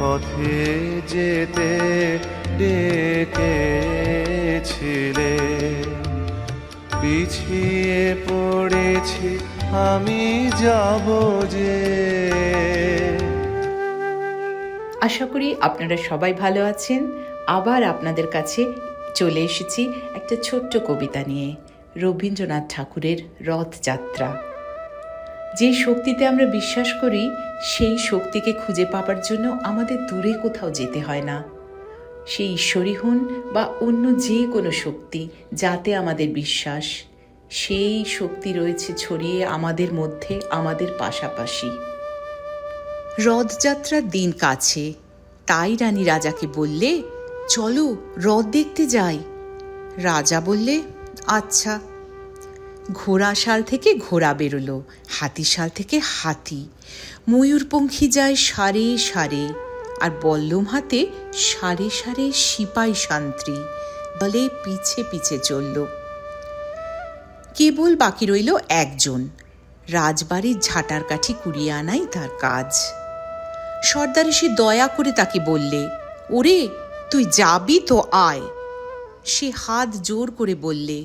পথে যেতে ডেকেছিলে। পিছিয়ে পড়েছি আমি যাব যে। আশা করি আপনারা সবাই ভালো আছেন। আবার আপনাদের কাছে চলে এসেছি একটা ছোট্ট কবিতা নিয়ে। রবীন্দ্রনাথ ঠাকুরের রথযাত্রা। যে শক্তিতে আমরা বিশ্বাস করি, সেই শক্তিকে খুঁজে পাবার জন্য আমাদের দূরে কোথাও যেতে হয় না। সেই ঈশ্বরী হন বা অন্য যে কোনো শক্তি, যাতে আমাদের বিশ্বাস, সেই শক্তি রয়েছে ছড়িয়ে আমাদের মধ্যে, আমাদের পাশাপাশি। রথযাত্রার দিন কাছে, তাই রানী রাজাকে বললে, চলো রথ দেখতে যাই। রাজা বললে আচ্ছা। ঘোড়া শাল থেকে ঘোড়া বেরোলো, হাতি শাল থেকে হাতি। ময়ূরপঙ্খী যায় সারে সারে, আর বল্লম হাতে সারে সারে সিপাই শান্ত্রী বলে পিছে পিছে চলল। কেবল বাকি রইল একজন, রাজবাড়ির ঝাঁটার কাঠি কুড়িয়ে আনাই তার কাজ। সর্দার এসে দয়া করে তাকে বললে, ওরে, তুই যাবি তো আয়। সে হাত জোর করে বললে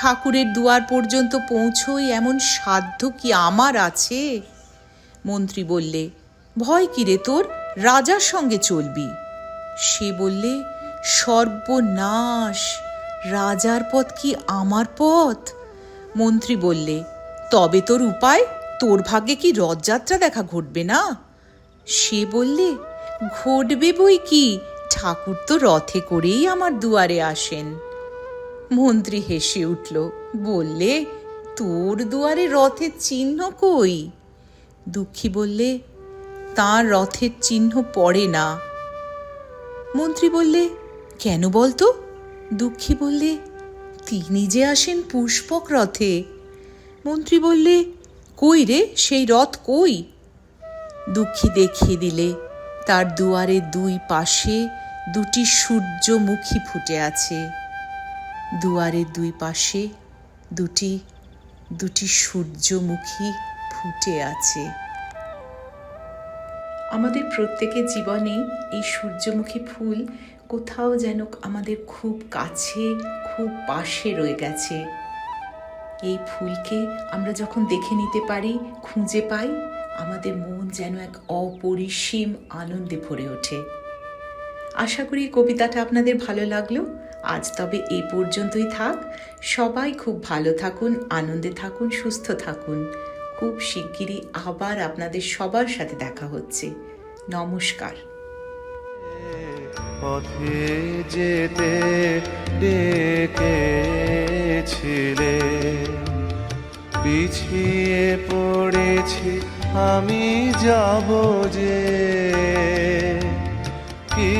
ঠাকুরের দুয়ার পর্যন্ত পৌঁছোই এমন সাধ্য কি আমার আছে? মন্ত্রী বললে, ভয় কিরে তোর? রাজার সঙ্গে চলবি। সে বললে, সর্বনাশ! রাজার পথ কি আমার পথ? মন্ত্রী বললে, তবে তোর উপায়, তোর ভাগ্যে কি রথযাত্রা দেখা ঘটবে না? সে বললে, ঘটবে বই কি? ঠাকুর তো রথে করেই আমার দুয়ারে আসেন। মন্ত্রী হেসে উঠল, বললে, তোর দুয়ারে রথের চিহ্ন কই? দুঃখী বললে, তার রথের চিহ্ন পড়ে না। মন্ত্রী বললে, কেন বলতো দুঃখী বললে, তিনি যে আসেন পুষ্পক রথে। মন্ত্রী বললে, কই রে, সেই রথ কই? দুঃখী দেখিয়ে দিলে, তার দুয়ারে দুই পাশে দুটি সূর্যমুখী ফুটে আছে। দুয়ারের দুই পাশে দুটি দুটি সূর্যমুখী ফুটে আছে। আমাদের প্রত্যেকের জীবনে এই সূর্যমুখী ফুল কোথাও যেন আমাদের খুব কাছে, খুব পাশে রয়ে গেছে। এই ফুলকে আমরা যখন দেখে নিতে পারি, খুঁজে পাই, আমাদের মন যেন এক অপরিসীম আনন্দে ভরে ওঠে। আশা করি কবিতাটা আপনাদের ভালো লাগল। আজ তবে এই পর্যন্তই থাক। সবাই খুব ভালো থাকুন, আনন্দে থাকুন, সুস্থ থাকুন। খুব শিগগিরই আবার আপনাদের সবার সাথে দেখা হচ্ছে। নমস্কার। পথে যেতে ডেকেছিলে, পিছিয়ে পড়েছি আমি যাব যে, কি